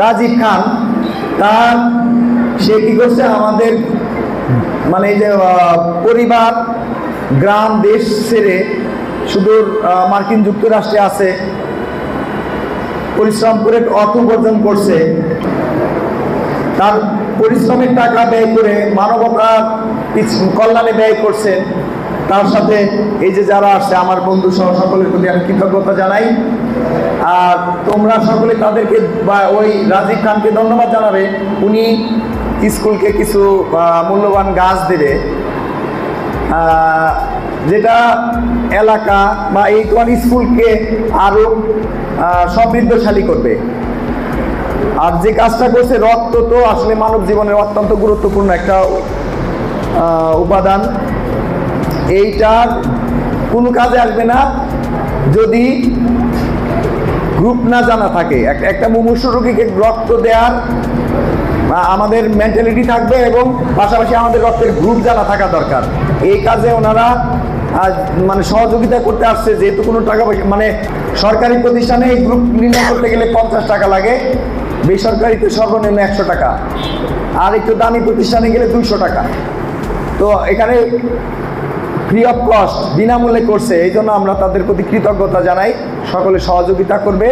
রাজীব খান, তার, সে কি করছে আমাদের মানে যে পরিবার, গ্রাম, দেশ ছেড়ে সুদূর মার্কিন যুক্তরাষ্ট্রে আছে, পরিশ্রম করে অর্থ উপার্জন করছে, তার পরিশ্রমের টাকা ব্যয় করে মানবতার কল্যাণে ব্যয় করছে, তার সাথে এই যে যারা আসছে, আমার বন্ধু সহ সকলের প্রতি আমি কৃতজ্ঞতা জানাই। আর তোমরা সকলে তাদেরকে বা ওই রাজীব খানকে ধন্যবাদ জানাবে। উনি স্কুলকে কিছু মূল্যবান গাছ দেবে। যেটা এলাকা বা এই তোমার স্কুলকে আরও সমৃদ্ধশালী করবে। আর যে কাজটা করছে, রক্ত তো আসলে মানব জীবনের অত্যন্ত গুরুত্বপূর্ণ একটা উপাদান। এইটার কোনো কাজে আসবে না। যদি গ্রুপ না জানা থাকে। এক- একটা মুমূর্ষু রোগীকে রক্ত দেওয়ার আমাদের মেন্টালিটি থাকবে এবং পাশাপাশি আমাদের রক্তের গ্রুপ জানা থাকা দরকার। এই কাজে ওনারা মানে সহযোগিতা করতে আসছে, যেহেতু কোনো টাকা পয়সা মানে সরকারি প্রতিষ্ঠানে এই গ্রুপ নির্ণয় করতে গেলে পঞ্চাশ টাকা লাগে, বেসরকারিতে সর্বনিম্ন একশো টাকা। আর একটু দামি প্রতিষ্ঠানে গেলে দুইশো টাকা। তো এখানে ফ্রি অফ কস্ট বিনামূল্যে করছে এই জন্য আমরা তাদের প্রতি কৃতজ্ঞতা জানাই। সকলে সহযোগিতা করবে।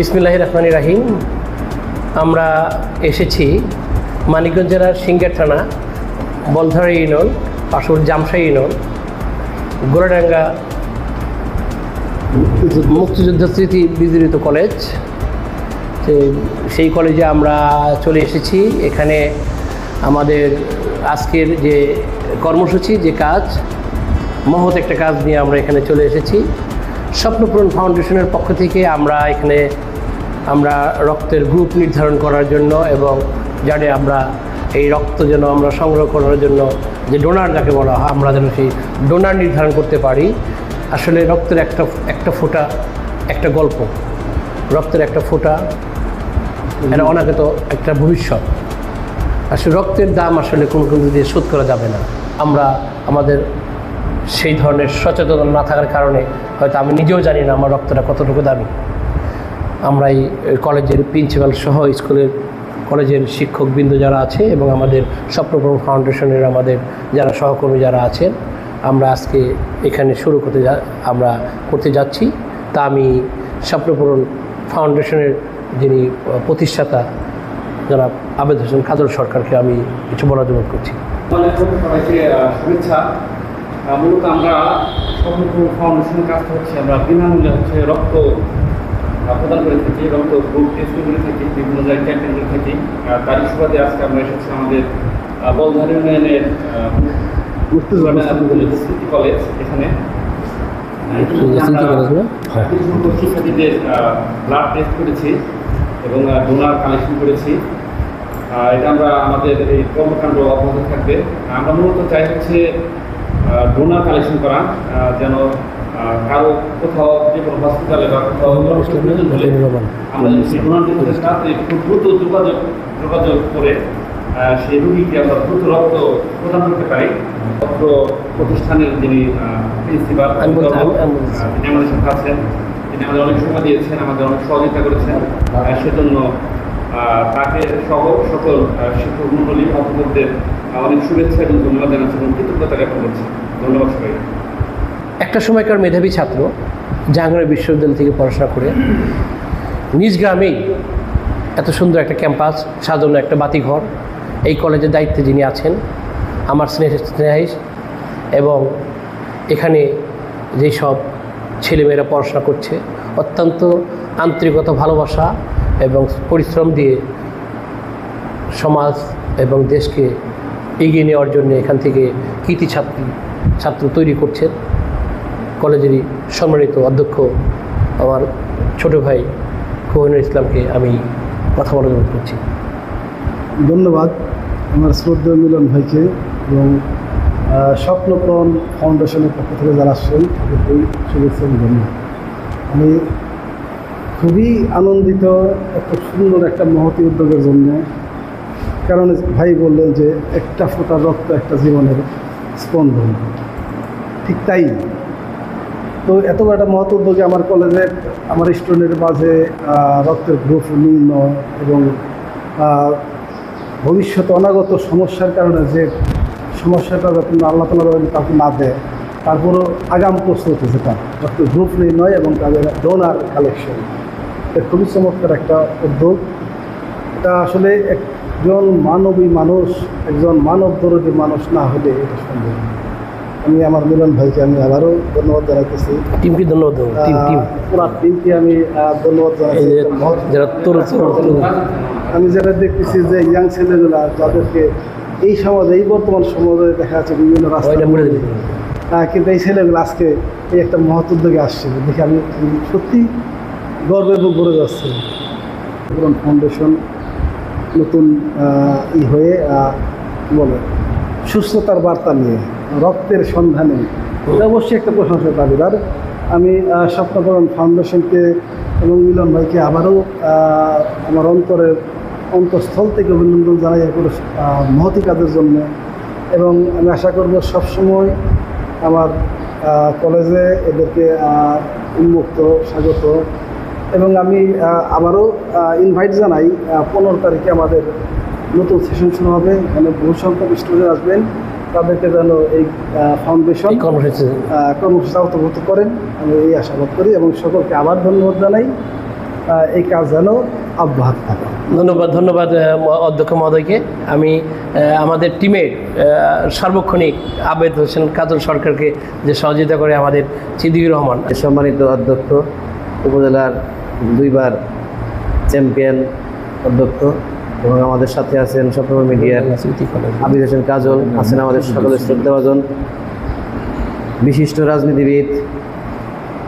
বিসমিল্লাহ রহমান রাহিম আমরা এসেছি মানিকগঞ্জ জেলার সিঙ্গার থানা, বলধারা ইউনিয়ন পাশাপাশি জামশা ইউনিয়ন, গোড়াডাঙ্গা মুক্তিযুদ্ধ স্মৃতি বিজড়িত কলেজ। সেই কলেজে আমরা চলে এসেছি। এখানে আমাদের আজকের যে কর্মসূচি, যে কাজ, মহৎ একটা কাজ নিয়ে আমরা এখানে চলে এসেছি। স্বপ্নপূরণ ফাউন্ডেশনের পক্ষ থেকে আমরা এখানে আমরা রক্তের গ্রুপ নির্ধারণ করার জন্য এবং যাতে আমরা এই রক্ত যেন আমরা সংগ্রহ করার জন্য যে ডোনার যাকে বলা হয় আমরা যেন সেই ডোনার নির্ধারণ করতে পারি। আসলে রক্তের একটা একটা ফোঁটা একটা গল্প। রক্তের একটা ফোঁটা এটা অনাগত একটা ভবিষ্যৎ। আসলে রক্তের দাম আসলে কোনো কোনো দিয়ে শোধ করা যাবে না। আমরা আমাদের সেই ধরনের সচেতন না থাকার কারণে হয়তো আমি নিজেও জানি না আমার রক্তটা কতটুকু দামি। আমরা এই কলেজের প্রিন্সিপাল সহ স্কুলের কলেজের শিক্ষকবৃন্দ যারা আছে এবং আমাদের স্বপ্নপূরণ ফাউন্ডেশনের আমাদের যারা সহকর্মী যারা আছেন, আমরা আজকে এখানে শুরু করতে যা, আমরা করতে যাচ্ছি। তা আমি স্বপ্নপূরণ ফাউন্ডেশনের যিনি প্রতিষ্ঠাতা যারা আবেদ হোসেন কাদর সরকারকে আমি কিছু বলার জন্য করছি। মূলত আমরা স্বপ্নপুর ফাউন্ডেশনের কাজ হচ্ছে আমরা বিনামূল্যে হচ্ছে রক্ত প্রদান করে থাকি রক্ত গ্রুপ টেস্ট করে থাকি বিভিন্ন জায়গায় ক্যাম্পেইন করে থাকি। তারই সুবাদে আজকে আমরা এসেছি আমাদের বলধার ইউনিয়নের সিটি কলেজ এখানে। না? হ্যাঁ। শিক্ষার্থীদের ব্লাড টেস্ট করেছি এবং ডোনার কালেকশন করেছি। এটা আমরা আমাদের এই কর্মকাণ্ড অব্যাহত থাকবে। আমরা মূলত চাই হচ্ছে ডোনার কালেকশন করা যেন কারও কোথাও যে কোনো হসপিটালে বা কোথাও হলে আমরা যদি সেই সাথে খুব দ্রুত যোগাযোগ যোগাযোগ করে সেই রুগীকে আমরা দ্রুত রক্ত প্রদান করতে পারি। রক্ত প্রতিষ্ঠানের যিনি প্রিন্সিপাল আমি বলতে- আমি- আমি বলছি। তিনি আমাদের সাথে আছেন। তিনি আমাদের অনেক সময় দিয়েছেন আমাদের অনেক সহযোগিতা করেছেন। সেজন্য তাকে সহ সকল শিক্ষক মন্ডলী অভিভাবকদের অনেক শুভেচ্ছা এবং ধন্যবাদ জানাচ্ছি এবং কৃতজ্ঞতা জ্ঞাপন করছি। ধন্যবাদ সবাই একটা সময়কার মেধাবী ছাত্র জাহাঙ্গীর বিশ্ববিদ্যালয় থেকে পড়াশোনা করে নিজ গ্রামেই এত সুন্দর একটা ক্যাম্পাস, সাজানো একটা বাতিঘর, এই কলেজের দায়িত্বে যিনি আছেন, আমার স্নেহ স্নেহাইস এবং এখানে যেই সব ছেলেমেয়েরা পড়াশোনা করছে, অত্যন্ত আন্তরিকতা, ভালোবাসা এবং পরিশ্রম দিয়ে সমাজ এবং দেশকে এগিয়ে নেওয়ার জন্য এখান থেকে কৃতি ছাত্রী, ছাত্র তৈরি করছেন। কলেজেরই সম্মানিত অধ্যক্ষ আমার ছোট ভাই কোহিনুর ইসলামকে আমি কথা বলার অনুরোধ করছি। ধন্যবাদ আমার শ্রদ্ধেয় মিলন ভাইকে এবং স্বপ্নপ্রণ ফাউন্ডেশনের পক্ষ থেকে যারা আসছেন তাদেরকেই শুভেচ্ছা ধন্যবাদ। আমি খুবই আনন্দিত একটা সুন্দর একটা মহতি উদ্যোগের জন্য, কারণ ভাই বললেন যে একটা ফোঁটা রক্ত একটা জীবনের স্পন্দন। ঠিক তাই। তো এত বড় একটা মহৎ উদ্যোগে আমার কলেজে, আমার স্টুডেন্টের মাঝে রক্তের গ্রুপ নির্ণয় এবং ভবিষ্যতে অনাগত সমস্যার কারণে যে সমস্যাটা যাতে আল্লাহ তালা কাউকে না দেয় তারপরও আগাম প্রস্তুতি যেটা রক্তের গ্রুপ নির্ণয় এবং তাদের ডোনার কালেকশন এটা খুবই চমৎকার একটা উদ্যোগ। এটা আসলে একজন মানবী মানুষ, একজন মানব দরদী মানুষ না হলে এটা সম্ভব। আমি আমার মিলন ভাইকে আমি আবারও ধন্যবাদ জানাইতেছি। টিমকে ধন্যবাদ টিম টিম। টিমকে আমি ধন্যবাদ জানাচ্ছি মহৎ- যারা তোর তোর- তোর- আমি যেটা দেখতেছি যে ইয়াং ছেলেগুলা যাদেরকে এই সমাজে এই বর্তমান সমাজে দেখা যাচ্ছে বিভিন্ন রাস্তা কিন্তু এই ছেলেগুলো আজকে এই একটা মহৎ উদ্যোগে আসছে। দেখে আমি আমি সত্যি গর্বে বুক ভরে যাচ্ছে। ফাউন্ডেশন নতুন ই হয়ে বলে সুস্থতার বার্তা নিয়ে রক্তের সন্ধানে? এটা অবশ্যই একটা প্রশংসার দাবিদার আমি আহ, স্বপ্নকরণ ফাউন্ডেশনকে এবং মিলন ভাইকে আবারও আমার অন্তরের অন্তঃস্থল থেকে অভিনন্দন জানাই এর পুরো, মহতি কাজের জন্য। এবং আমি আশা করব সবসময় আমার কলেজে এদেরকে উন্মুক্ত স্বাগত। এবং আমি আবারও ইনভাইট জানাই পনেরো তারিখে আমাদের নতুন সেশন শুরু হবে। মানে বহু সংখ্যক স্টুডেন্ট আসবেন। তাদেরকে যেন এই ফাউন্ডেশন কর্মসূচি কর্মসূচি আওতাভুক্ত করেন। আমি এই আশাবাদ করি এবং সকলকে আবার ধন্যবাদ জানাই। এই কাজ যেন অব্যাহত থাকে। ধন্যবাদ ধন্যবাদ অধ্যক্ষ মহোদয়কে। আমি আমাদের টিমের সার্বক্ষণিক আবেদ হোসেন কাজল সরকারকে যে সহযোগিতা করে আমাদের সিদ্দিকুর রহমান। সম্মানিত অধ্যক্ষ উপজেলার দুইবার চ্যাম্পিয়ন অধ্যক্ষ এবং আমাদের সাথে আছেন স্বপ্ন মিডিয়ার আবিদ হোসেন কাজল, আছেন আমাদের সকলের শ্রদ্ধাভাজন বিশিষ্ট রাজনীতিবিদ,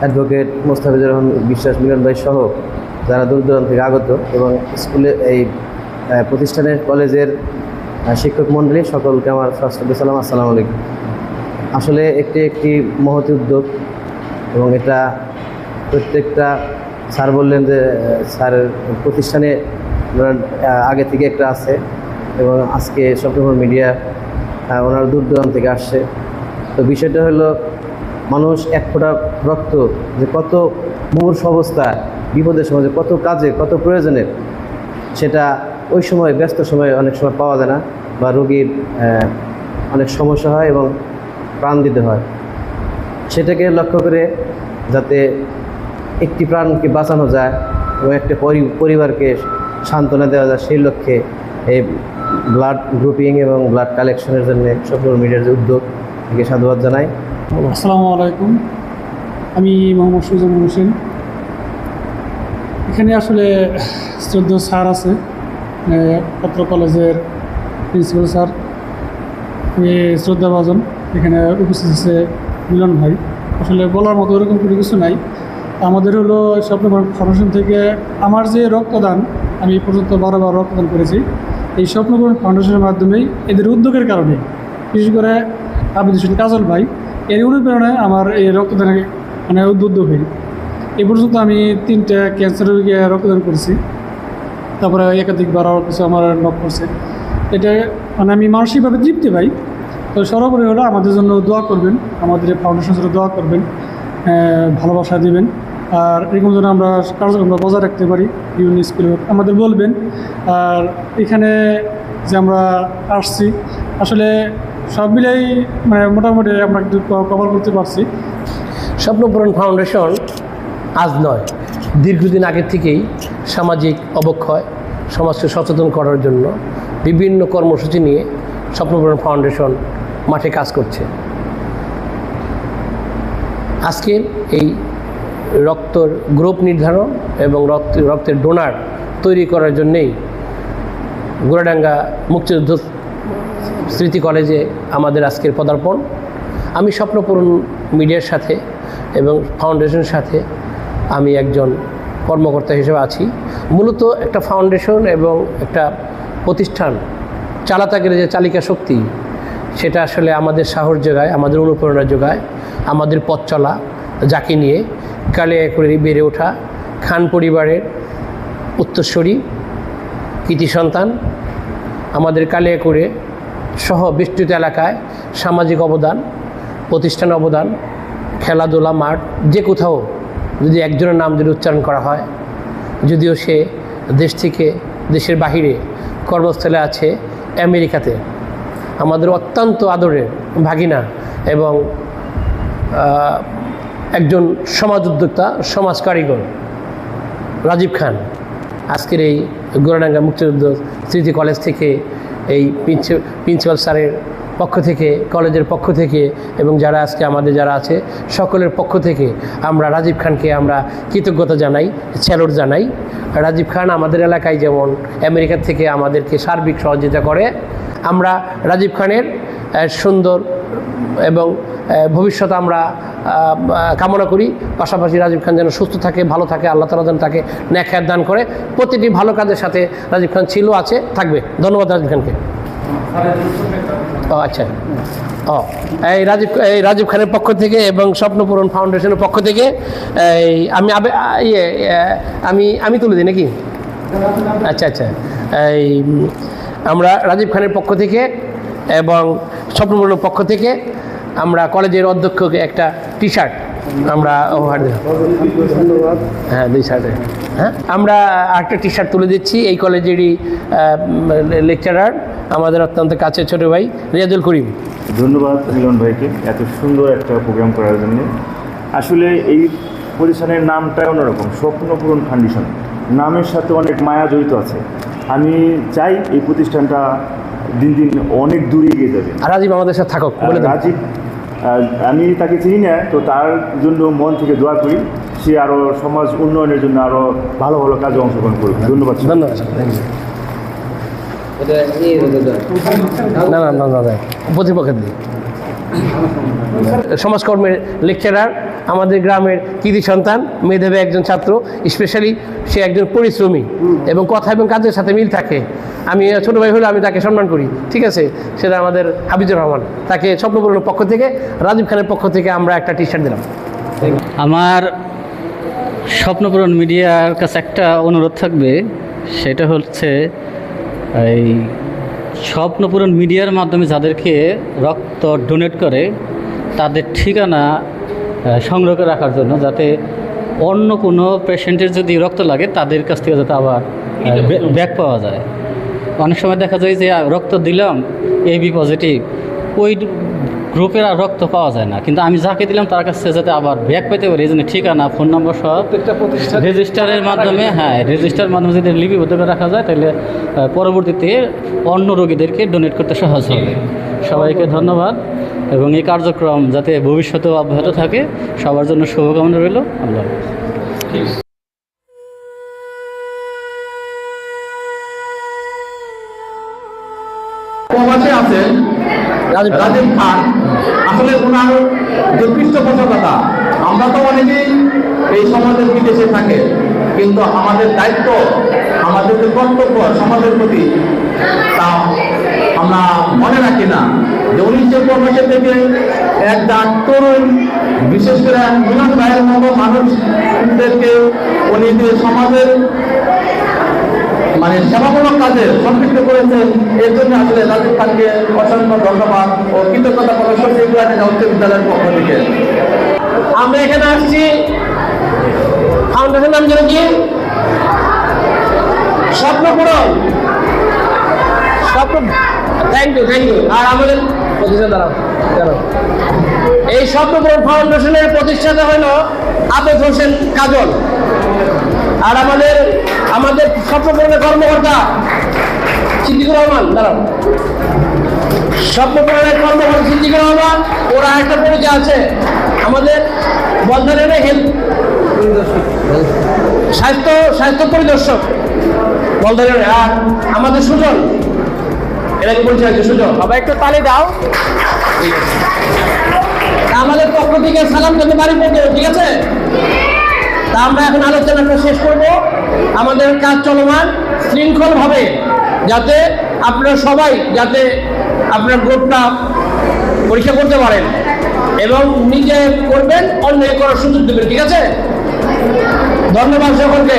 অ্যাডভোকেট মোস্তাফিজুর রহমান বিশ্বাস মিলন ভাই সহ যারা দূর দূরান্ত থেকে আগত এবং স্কুলে এই প্রতিষ্ঠানের কলেজের শিক্ষক মণ্ডলী সকলকে আমার সশ্রদ্ধ সালাম, আসসালামু আলাইকুম। আসলে একটি একটি মহৎ উদ্যোগ এবং এটা প্রত্যেকটা স্যার বললেন যে স্যারের প্রতিষ্ঠানে আগে থেকে একটা আছে এবং আজকে সপ্তমর মিডিয়া ওনারা দূর দূরান্ত থেকে আসছে। তো বিষয়টা হলো, মানুষ এক ফোঁটা রক্ত যে কত মুমূর্ষ অবস্থা, বিপদের সময় যে কত কাজে, কত প্রয়োজনের সেটা ওই সময়, ব্যস্ত সময়ে অনেক সময় পাওয়া যায় না বা রোগীর অনেক সমস্যা হয় এবং প্রাণ দিতে হয়। সেটাকে লক্ষ্য করে যাতে একটি প্রাণকে বাঁচানো যায় এবং একটা পরি- পরিবারকে সান্ত্বনা দেওয়া যায় সেই লক্ষ্যে এই ব্লাড গ্রুপিং এবং ব্লাড কালেকশনের জন্য সকল মিডিয়ার যে উদ্যোগ থেকে সাধুবাদ জানাই। আসসালামু আলাইকুম। আমি মোহাম্মদ সুজন হোসেন। এখানে আসলে শ্রদ্ধেয় স্যার আছে এ, পত্র কলেজের প্রিন্সিপাল স্যার। শ্রদ্ধাভাজন। এখানে উপস্থিত আছে মিলন ভাই। আসলে বলার মতো ওরকম কোনো কিছু নাই। আমাদের হলো স্বপ্ন ফাউন্ডেশন থেকে আমার যে রক্তদান আমি পর্যন্ত বারোবার রক্তদান করেছি। এই স্বপ্নপূরণ ফাউন্ডেশনের মাধ্যমেই এদের উদ্যোগের কারণে, বিশেষ করে আবিদ হোসেন কাজল ভাই, এর অনুপ্রেরণায় আমার এই রক্তদানে মানে উদ্বুদ্ধ হই। এ পর্যন্ত আমি তিনটা ক্যান্সার রোগীকে রক্তদান করেছি। তারপরে একাধিকবার আরও কিছু আমার নক করছে এটা মানে আমি মানসিকভাবে তৃপ্তি পাই। তো সর্বোপরি হলো আমাদের জন্য দোয়া করবেন, আমাদের ফাউন্ডেশন জন্য দোয়া করবেন ভালোবাসা দিবেন। আর এরকম যেন আমরা কার্যক্রমটা বজায় রাখতে পারি, বিভিন্ন স্কুলে আমাদের বলবেন, আর এখানে যে আমরা আসছি, আসলে সব মিলেই মানে মোটামুটি আমরা একটু কভার করতে পারছি। স্বপ্নপূরণ ফাউন্ডেশন আজ নয়, দীর্ঘদিন আগের থেকেই সামাজিক অবক্ষয়, সমাজকে সচেতন করার জন্য বিভিন্ন কর্মসূচি নিয়ে স্বপ্নপূরণ ফাউন্ডেশন মাঠে কাজ করছে। আজকের এই রক্তর গ্রুপ নির্ধারণ এবং রক্ত, রক্তের ডোনার তৈরি করার জন্যেই গোড়াডাঙ্গা মুক্তিযুদ্ধ স্মৃতি কলেজে আমাদের আজকের পদার্পণ। আমি স্বপ্নপূরণ মিডিয়ার সাথে এবং ফাউন্ডেশনের সাথে আমি একজন কর্মকর্তা হিসেবে আছি। মূলত একটা ফাউন্ডেশন এবং একটা প্রতিষ্ঠান চালাতে গেলে যে চালিকা শক্তি, সেটা আসলে আমাদের সাহস যোগায়, আমাদের অনুপ্রেরণা যোগায়, আমাদের পথ চলা যাকে নিয়ে কালিয়া করে বেড়ে ওঠা খান পরিবারের উত্তরস্বরী কৃতি সন্তান, আমাদের কালিয়াকুড়ে সহ বিস্তৃত এলাকায় সামাজিক অবদান, প্রতিষ্ঠান অবদান, খেলাধুলা, মাঠ, যে কোথাও যদি একজনের নাম যদি উচ্চারণ করা হয়, যদিও সে দেশ থেকে দেশের বাহিরে কর্মস্থলে আছে আমেরিকাতে, আমাদের অত্যন্ত আদরের ভাগিনা এবং একজন সমাজ উদ্যোক্তা সমাজ কারিগর রাজীব খান। আজকের এই গোরাডাঙ্গা মুক্তিযুদ্ধ স্মৃতি কলেজ থেকে এই প্রিন্সি- প্রিন্সিপাল স্যারের পক্ষ থেকে, কলেজের পক্ষ থেকে এবং যারা আজকে আমাদের যারা আছে, সকলের পক্ষ থেকে আমরা রাজীব খানকে আমরা কৃতজ্ঞতা জানাই, স্যালুট জানাই। রাজীব খান আমাদের এলাকায় যেমন আমেরিকা থেকে আমাদেরকে সার্বিক সহযোগিতা করে, আমরা রাজীব খানের সুন্দর এবং আহ, ভবিষ্যৎ আমরা কামনা করি। পাশাপাশি রাজীব খান যেন সুস্থ থাকে ভালো থাকে আল্লাহ তালা যেন তাকে ন্যাখায়াত দান করে। প্রতিটি ভালো কাজের সাথে রাজীব খান ছিল আছে থাকবে। ধন্যবাদ রাজীব খানকে। ও আচ্ছা। ও এই রাজীব এই রাজীব খানের পক্ষ থেকে এবং স্বপ্নপূরণ ফাউন্ডেশনের পক্ষ থেকে এই আমি আবে ইয়ে আমি আমি তুলে দিই নাকি? আচ্ছা আচ্ছা। এই আমরা রাজীব খানের পক্ষ থেকে এবং স্বপ্নপূরণের পক্ষ থেকে আমরা কলেজের অধ্যক্ষকে একটা টি শার্ট আমরা হ্যাঁ দুই শার্টে হ্যাঁ? আমরা আরেকটা টি শার্ট তুলে দিচ্ছি। এই কলেজেরই লেকচারার আমাদের অত্যন্ত কাছের ছোটো ভাই রিয়াজুল করিম। ধন্যবাদ মিলন ভাইকে এত সুন্দর একটা প্রোগ্রাম করার জন্য। আসলে এই প্রতিষ্ঠানের নামটা অন্যরকম স্বপ্নপূরণ ফাউন্ডেশন নামের সাথে অনেক মায়া জড়িত আছে। আমি চাই এই প্রতিষ্ঠানটা দিন দিন অনেক দূরে এগিয়ে যাবে। রাজীব আমাদের সাথে থাকুক বলে রাজীব আমি তাকে চিনি না তো তার জন্য মন থেকে দোয়া করি সে আরও সমাজ উন্নয়নের জন্য আরও ভালো ভালো কাজে অংশগ্রহণ করবে ধন্যবাদ ধন্যবাদ না না না প্রতিপক্ষের সমাজকর্মের লেকচারার আমাদের গ্রামের কৃতি সন্তান, মেধাবী একজন ছাত্র স্পেশালি সে একজন পরিশ্রমী এবং কথা এবং কাজের সাথে মিল থাকে। আমি, ছোটো ভাই হলে আমি তাকে সম্মান করি, ঠিক আছে? সেটা আমাদের হাবিজুর রহমান। তাকে স্বপ্নপূরণের পক্ষ থেকে, রাজীব খানের পক্ষ থেকে আমরা একটা টি শার্ট দিলাম। আমার স্বপ্নপূরণ মিডিয়ার কাছে একটা অনুরোধ থাকবে, সেটা হচ্ছে এই স্বপ্নপূরণ মিডিয়ার মাধ্যমে যাদেরকে রক্ত ডোনেট করে, তাদের ঠিকানা সংগ্রহ করে রাখার জন্য যাতে অন্য কোনো পেশেন্টের যদি রক্ত লাগে তাদের কাছ থেকে যাতে আবার ব্যাক পাওয়া যায়। অনেক সময় দেখা যায় যে রক্ত দিলাম এবি পজিটিভ ওই গ্রুপের আর রক্ত পাওয়া যায় না। কিন্তু আমি যাকে দিলাম তার কাছ থেকে যাতে আবার ব্যাক পেতে পারি এই জন্য ঠিকানা ফোন নম্বর সব রেজিস্টারের মাধ্যমে হ্যাঁ রেজিস্টারের মাধ্যমে যদি লিপিবদ্ধ করে রাখা যায় তাহলে পরবর্তীতে অন্য রোগীদেরকে ডোনেট করতে সহজ হবে। সবাইকে ধন্যবাদ এবং এই কার্যক্রম যাতে ভবিষ্যতেও অব্যাহত থাকে সবার জন্য শুভকামনা রইল আল্লাহ হাফেজ। প্রবাসে আছেন খান। রাজীব খান আসলে ওনার যে পৃষ্ঠপোষকতা আমরা তো অনেকেই এই সমাজের বিদেশে থাকে কিন্তু আমাদের দায়িত্ব আমাদের যে কর্তব্য সমাজের প্রতি তা আমরা মনে রাখি না। যে উনি যে প্রবাসে থেকে এক তরুণ, বিশেষ করে মিলন ভাইয়ের মতো মানুষদেরকে উনি যে সমাজের মানে সেবামূলক কাজে সম্পৃক্ত করেছেন, এর জন্য আসলে রাজীব খানকে অসংখ্য ধন্যবাদ ও কৃতজ্ঞতা প্রকাশ ইব্রাহিম উচ্চ বিদ্যালয়ের পক্ষ থেকে। আমরা এখানে আসছি ফাউন্ডেশন নাম যেন কি স্বপ্নপূরণ স্বপ্ন থ্যাংক ইউ থ্যাংক ইউ আর আমাদের প্রতিষ্ঠা দাঁড়াও দাঁড়াও। এই স্বপ্নপূরণ ফাউন্ডেশনের প্রতিষ্ঠাতা হলো আবেদ হোসেন কাজল। আর আমাদের আমাদের স্বপ্নপূরণের কর্মকর্তা সিদ্দিকুর রহমান, দাঁড়াও। স্বপ্নপূরণের কর্মকর্তা সিদ্দিকুর রহমান, ওরা একটা পরিচয় আছে। আমাদের বর্ধমানের হেলথ স্বাস্থ্য স্বাস্থ্য পরিদর্শক। বলধনের আর আমাদের সুজন। এটাকে পরিচয় আছে সুজন সবাই একটু তালি দাও। আমাদের পক্ষ থেকে সালাম করতে পড়তে ঠিক আছে? তা আমরা এখন আলোচনাটা শেষ করব। আমাদের কাজ চলমান শৃঙ্খলভাবে যাতে আপনারা সবাই যাতে আপনার গ্রুপটা পরীক্ষা করতে পারেন এবং নিজে করবেন অন্য করার সুযোগ দেবেন ঠিক আছে? ধন্যবাদ সকলকে।